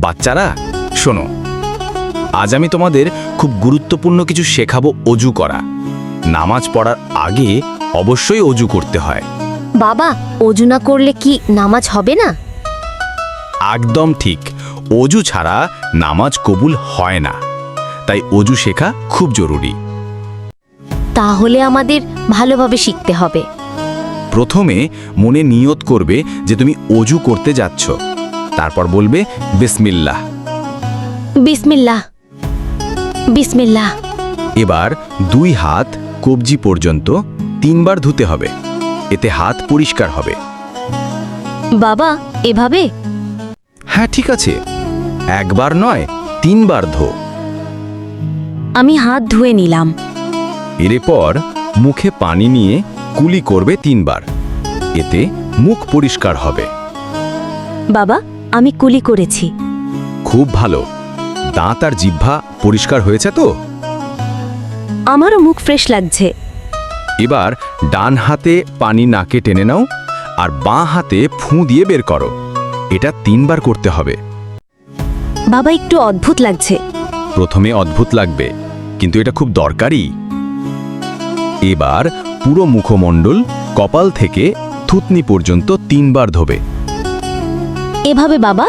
বাচ্চারা? শোনো আজ আমি তোমাদের খুব গুরুত্বপূর্ণ কিছু শেখাবো অজু করা। নামাজ পড়ার আগে অবশ্যই অজু করতে হয়। বাবা অজু না করলে কি নামাজ হবে না? একদম ঠিক। অজু ছাড়া নামাজ কবুল হয় না। তাই অজু শেখা খুব জরুরি। তাহলে আমাদের ভালোভাবে শিখতে হবে। প্রথমে মনে নিয়ত করবে যে তুমি অজু করতে যাচ্ছ। তারপর বলবে বিসমিল্লাহ। বিসমিল্লাহ। বিসমিল্লাহ। এবার দুই হাত কবজি পর্যন্ত তিনবার ধুতে হবে। এতে হাত পরিষ্কার হবে। বাবা এভাবে? হ্যাঁ ঠিক আছে। একবার নয় তিনবার ধো। আমি হাত ধুয়ে নিলাম। এরপর মুখে পানি নিয়ে কুলি করবে তিনবার। এতে মুখ পরিষ্কার হবে। বাবা আমি কুলি করেছি। খুব ভালো। দাঁত আর জিহ্বা পরিষ্কার হয়েছে তো? আমারও মুখ ফ্রেশ লাগছে। এবার ডান হাতে পানি নাকে টেনে নাও আর বাঁ হাতে ফুঁ দিয়ে বের করো। এটা তিনবার করতে হবে। বাবা একটু অদ্ভুত লাগছে। প্রথমে অদ্ভুত লাগবে কিন্তু এটা খুব দরকারি এবার পুরো মুখমণ্ডল কপাল থেকে থুতনি পর্যন্ত তিনবার ধোবে। এভাবে বাবা?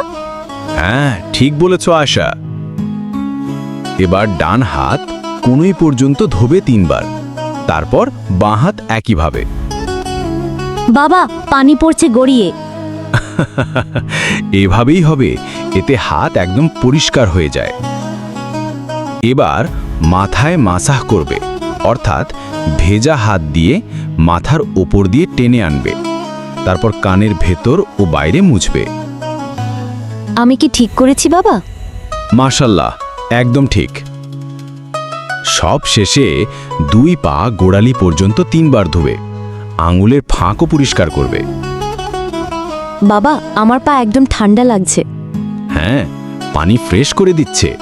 হ্যাঁ ঠিক বলেছ আশা। এবার ডান হাত কোনোই পর্যন্ত ধোবে তিনবার। তারপর বাঁ হাত একইভাবে। বাবা পানি পড়ছে গড়িয়ে। এভাবেই হবে এতে হাত একদম পরিষ্কার হয়ে যায়। এবার মাথায় মাসাহ করবে অর্থাৎ ভেজা হাত দিয়ে মাথার ওপর দিয়ে টেনে আনবে। তারপর কানের ভেতর ও বাইরে মুছবে। আমি কি ঠিক করেছি বাবা? মাশাল্লাহ একদম ঠিক। সব শেষে দুই পা গোড়ালি পর্যন্ত তিনবার ধুবে আঙুলের ফাঁকও পরিষ্কার করবে। বাবা আমার পা একদম ঠান্ডা লাগছে। হ্যাঁ পানি ফ্রেশ করে দিচ্ছে।